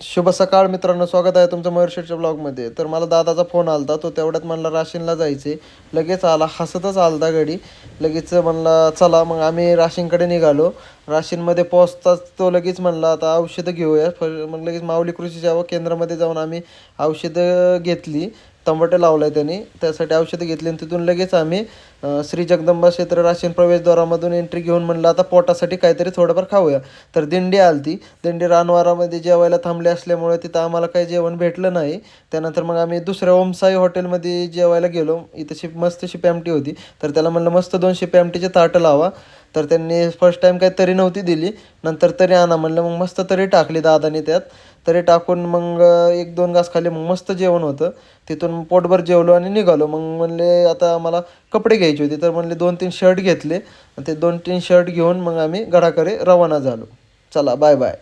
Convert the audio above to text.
शुभ सकाळ मित्रांनो स्वागत आहे तुमचं मयूरशेटच्या ब्लॉगमध्ये. तर मला दादाचा फोन आलता तो तेवढ्यात म्हणला राशीनला जायचे लगेच आला हसतच आलता घडी लगेच म्हणला चला मग आम्ही राशींकडे निघालो. राशीनमध्ये पोचताच तो लगेच म्हणला आता औषधं घेऊया फ- मग लगेच माऊली कृषी सेवा केंद्रामध्ये जाऊन आम्ही औषधं घेतली. टमाटे लावला आहे त्यांनी. त्यासाठी औषधं घेतली आणि तिथून लगेच आम्ही श्री जगदंबा क्षेत्र राशीन प्रवेशद्वारामधून एंट्री घेऊन म्हणलं आता पोटासाठी काहीतरी थोडंफार खाऊया. तर दिंडी आलती. दिंडी रानवारामध्ये जेवायला थांबले असल्यामुळे तिथं आम्हाला काही जेवण भेटलं नाही. त्यानंतर मग आम्ही दुसऱ्या ओमसाई हॉटेलमध्ये जेवायला गेलो. इथं शिप मस्त शिप आमटी होती. तर त्याला म्हणलं मस्त दोन शिप आमटीचे ताटं लावा. तर त्यांनी फर्स्ट टाईम काही तरी नव्हती दिली. नंतर तरी आणा म्हणलं मग मस्त तरी टाकली दादाने त्यात. तरी टाकून मग एक दोन घास खाली मग मस्त जेवण होतं. तिथून पोटभर जेवलो आणि निघालो. मग म्हणले आता मला कपडे घ्यायचे होते. तर म्हणले दोन तीन शर्ट घेतले. ते दोन तीन शर्ट घेऊन मग आम्ही घराकडे रवाना झालो. चला बाय बाय